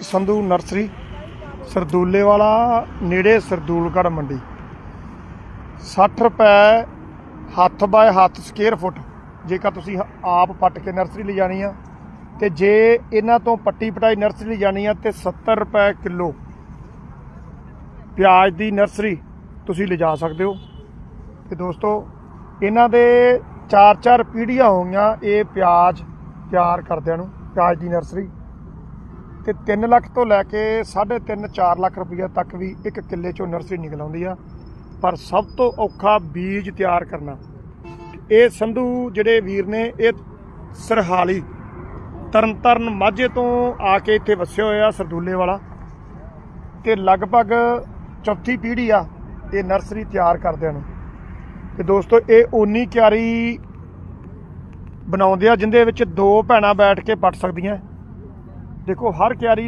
Sandhu nursery ਸਰਦੂਲੇ ਵਾਲਾ ਨੇੜੇ ਸਰਦੂਲਗੜ੍ਹ ਮੰਡੀ। 60 ਰੁਪਏ ਹੱਥ ਬਾਏ ਹੱਥ ਸਕੁਅਰ ਫੁੱਟ, ਜੇਕਰ ਤੁਸੀਂ ਆਪ ਪੱਟ ਕੇ ਨਰਸਰੀ ਲਈ ਜਾਣੀ ਆ। ਤੇ ਜੇ ਇਹਨਾਂ ਤੋਂ ਪੱਟੀ ਪਟਾਈ ਨਰਸਰੀ ਲਈ ਜਾਣੀ ਆ, ਤੇ 70 ਰੁਪਏ ਕਿਲੋ ਪਿਆਜ਼ ਦੀ ਨਰਸਰੀ ਤੁਸੀਂ ਲਿਜਾ ਸਕਦੇ ਹੋ। ਤੇ ਦੋਸਤੋ, ਇਹਨਾਂ ਦੇ ਚਾਰ ਚਾਰ ਪੀੜ੍ਹੀਆਂ ਹੋਈਆਂ ਇਹ ਪਿਆਜ਼ ਤਿਆਰ ਕਰਦਿਆਂ ਨੂੰ, ਪਿਆਜ਼ ਦੀ ਨਰਸਰੀ। ਤੇ 3 ਲੱਖ ਤੋਂ ਲੈ ਕੇ 3.5 4 ਲੱਖ ਰੁਪਈਆ ਤੱਕ ਵੀ ਇੱਕ ਕਿੱਲੇ ਚੋਂ ਨਰਸਰੀ ਨਿਕਲ ਆਉਂਦੀ ਆ। ਪਰ ਸਭ ਤੋਂ ਔਖਾ ਬੀਜ ਤਿਆਰ ਕਰਨਾ। ਇਹ ਸੰਧੂ ਜਿਹੜੇ ਵੀਰ ਨੇ, ਇਹ ਸਰਹਾਲੀ, ਤਰਨਤਰਨ ਮਾਝੇ ਤੋਂ ਆ ਕੇ ਇੱਥੇ ਵਸੇ ਹੋਏ ਆ ਸਰਦੂਲੇ ਵਾਲਾ। ਤੇ ਲਗਭਗ ਚੌਥੀ ਪੀੜ੍ਹੀ ਆ ਇਹ ਨਰਸਰੀ ਤਿਆਰ ਕਰਦਿਆਂ ਨੂੰ। ਤੇ ਦੋਸਤੋ, ਇਹ ਓਨੀ ਕਿਆਰੀ ਬਣਾਉਂਦੇ ਆ, ਜਿੰਦੇ ਵਿੱਚ ਦੋ ਭੈਣਾਂ ਬੈਠ ਕੇ ਪੱਟ ਸਕਦੀਆਂ। ਦੇਖੋ ਹਰ ਕਿਆਰੀ